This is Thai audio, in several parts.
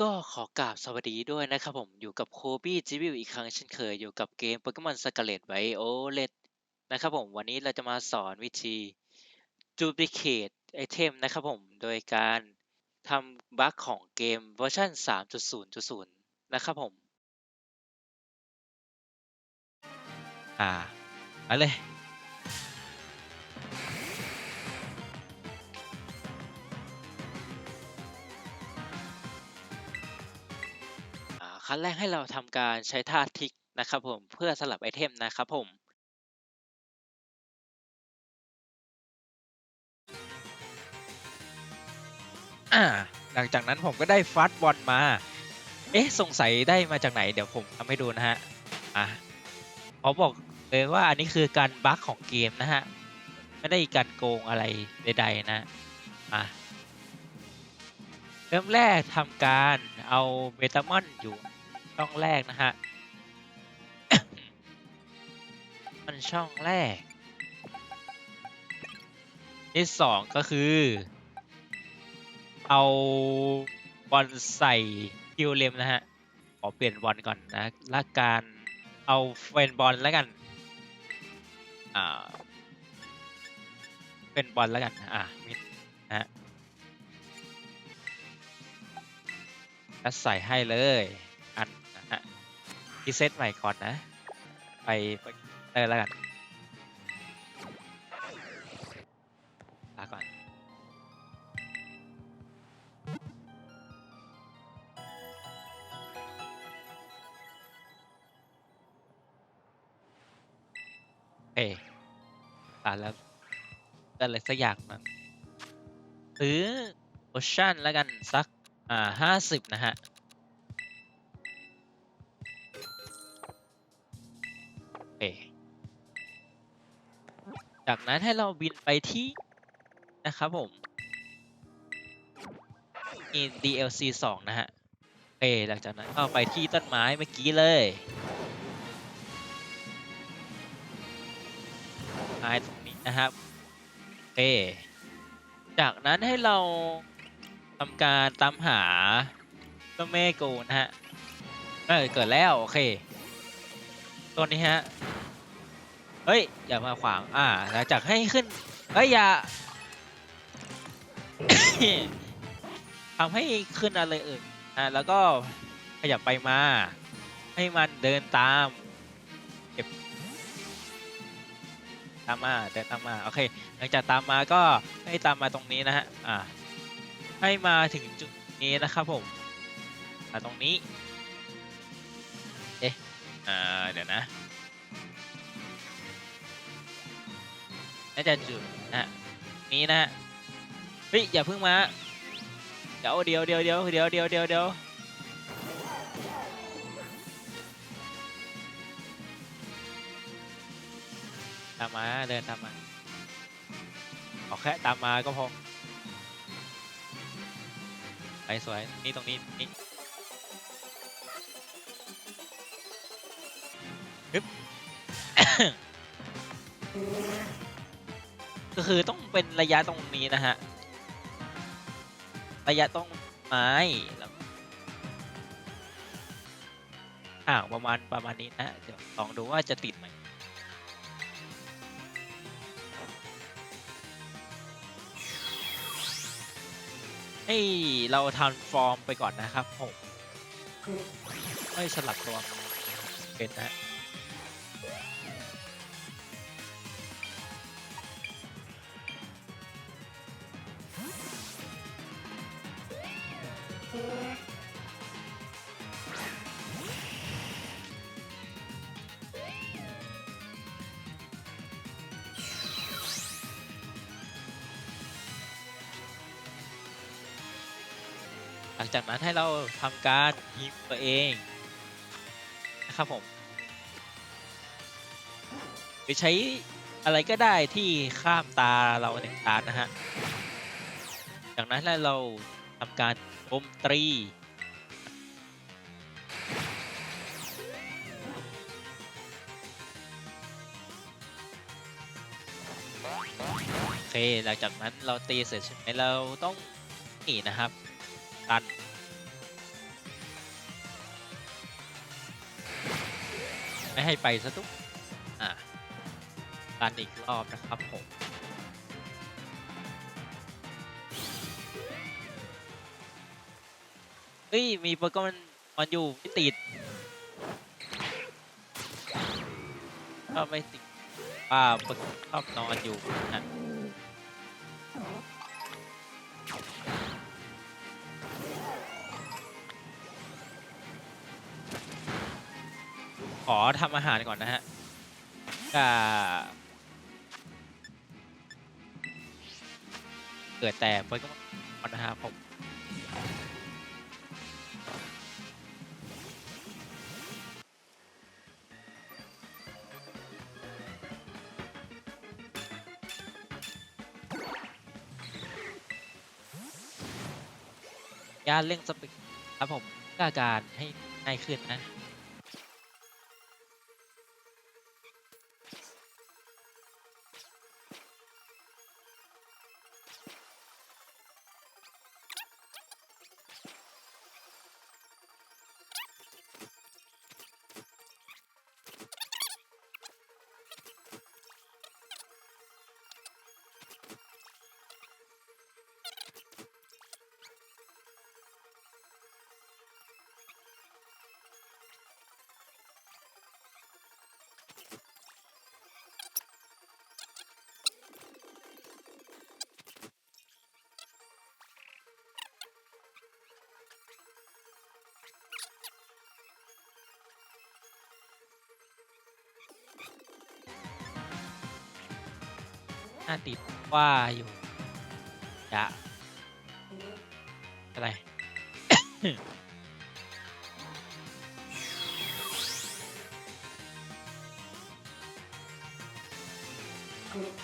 ก็ขอกราบสวัสดีด้วยนะครับผม อยู่กับโคบี้จิวิวอีกครั้งเช่นเคย อยู่กับเกม Pokemon Scarlet Violet นะครับผม วันนี้เราจะมาสอนวิธี Duplicate Item นะครับผม โดยการทำบั๊กของเกมเวอร์ชัน3.0.0 นะครับผม อ่าไปเลย ขั้นแรกให้เราทำการใช้ท่าทิกนะครับผมเพื่อสลับไอเทมนะครับผมอ่าหลังจากนั้นผมก็ได้ฟัดบอลมา เอ๊ะสงสัยได้มาจากไหนเดี๋ยวผมทำให้ดูนะฮะอะขอบอกเลยว่าอันนี้คือการบั๊กของเกมนะฮะ ไม่ได้การโกงอะไรใดๆนะอะเริ่มแรกทำการเอาเบตามอนอยู่ ช่องแรกนะฮะ มันช่องแรก ที่สองก็คือ เอาบอลใส่คิวเลมนะฮะ ขอเปลี่ยนบอลก่อนนะละการเอาเป็นบอลแล้วกัน อ่าเป็นบอลแล้วกัน อ่ามิดนะฮะแล้วใส่ให้เลย รีเซ็ตใหม่ก่อนนะไปไปเออแล้วกันลาก่อนเออ่านแล้วอะไรสักอย่างนั้นซื้อโอชั่นแล้วกันสัก อ่าห้าสิบนะฮะ จากนั้นให้เราบินไปที่นะครับผมมี DLC 2 นะฮะเอหลังจากนั้นก็ไปที่ต้นไม้เมื่อกี้เลยไม้ตรงนี้นะครับเอจากนั้นให้เราทำการตามหาเจ้าเมโกนะฮะเออเกิดแล้ว โอเค ตัวนี้ฮะ เฮ้ย อย่ามาขวาง อ่าหลังจากให้ขึ้น เฮ้ย อย่า ทำให้ขึ้นอะไรเอ่ยอ่า แล้วก็ขยับไปมา ให้มันเดินตามตามมาเดินตามมา โอเค หลังจากตามมาก็ให้ตามมาตรงนี้นะฮะ อ่า ให้มาถึงจุดนี้นะครับผมอ่าตรงนี้ เอ๊ะ อ่า เดี๋ยวนะ น่าจะจุดนะนี้นะฮะเฮ้ยอย่าเพิ่งมาเดี๋ยวเดี๋ยวเดี๋ยวเดี๋ยวเดี๋ยวเดี๋ยวเดี๋ยวเดี๋ยวตามมาเดินตามมาเอาแค่ตามมาก็พอไปสวยนี่ตรงนี้นี่ฮึบ ก็คือต้องเป็นระยะตรงนี้นะฮะ ระยะตรงไม้แล้วห่างประมาณประมาณนี้นะเดี๋ยวลองดูว่าจะติดไหมให้เราทำฟอร์มไปก่อนนะครับผมไม่สลับตัวเป็นนะ ลังจากนั้นให้เราทำการยิงตัวเองนะครับผมหรือใช้อะไรก็ได้ที่ข้ามตาเราหนึ่งตานะฮะ จากนั้นแล้วเราทำการอมตรีโอเค หลังจากนั้นเราตีเสร็จใช่ไหมเราต้องนี่นะครับตัน ไม่ให้ไปซะทุกอะกันอีกรอบนะครับผมเฮ้ย มีโปเกมอนมันอยู่ไม่ติดก็ไม่ติดป้าโปเกชอบนอนอยู่นะ ขอทำอาหารก่อนนะฮะก็เกิดแต่โปเกมอนนะครับผมการเร่งสปีดครับผมเพื่อการให้ง่ายขึ้นนะ น้าติดว่าอยู่จะอะไรอ่า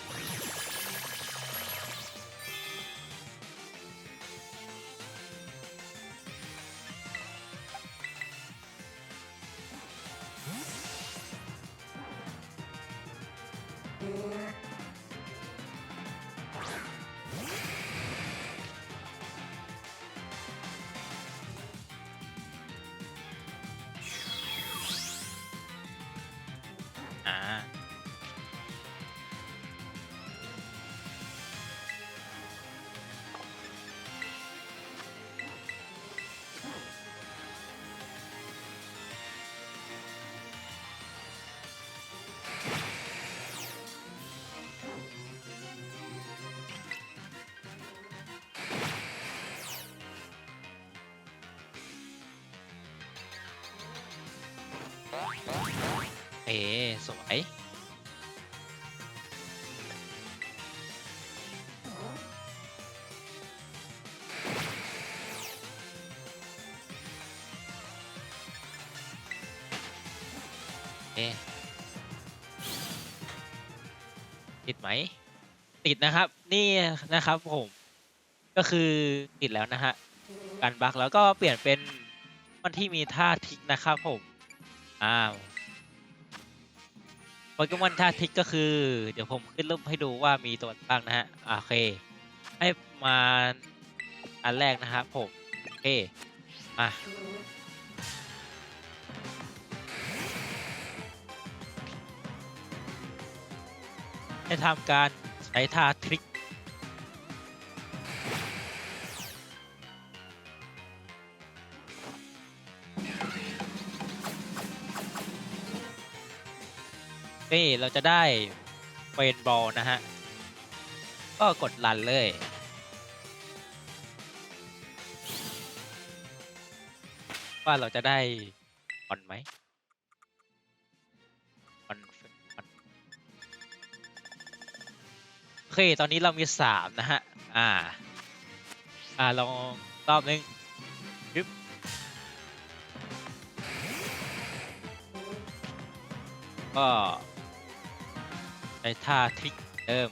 วยเอติดไหม ติดนะครับ นี่นะครับผม ก็คือติดแล้วนะฮะ การบักแล้วก็เปลี่ยนเป็นมันที่มีท่าทิกนะครับผม อ้าว เกมอนท่าทิกก็คือ เดี๋ยวผมขึ้นรูปให้ดูว่ามีตัวบ้างนะฮะโอเค ให้มาอันแรกนะครับผม โอเค มาให้ทำการใช้ท่าทริก นี่เราจะได้เป็นบอลนะฮะ ก็กดรันเลย ว่าเราจะได้บอลไหมบอลบอลโอเค ตอนนี้เรามีสามนะฮะ อ่า อ่าลองรอบนึงยึบก็ ในท่าทริกเดิม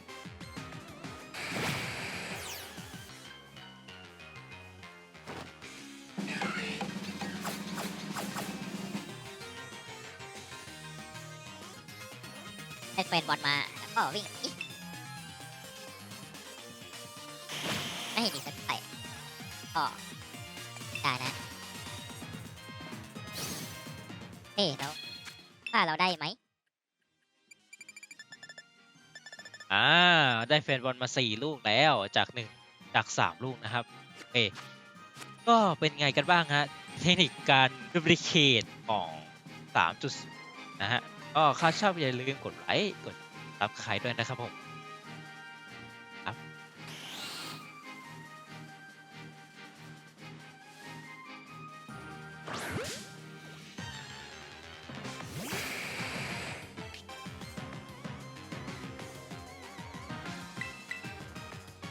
ได้เฟรนบอลมา แล้วก็วิ่งอีกไม่เห็นมีสักเตะก็ได้นะเอ๊ะแล้วถ้าเราได้ไหม อ่าได้แฟนบอลมาสี่ลูกแล้วจากหนึ่งจากสามลูกนะครับโอเคก็เป็นไงกันบ้างฮะเทคนิคการดูบิเคตของ 3.0 นะฮะก็ค่าชอบอย่าลืมกดไลค์กดซับสไครต์ด้วยนะครับผม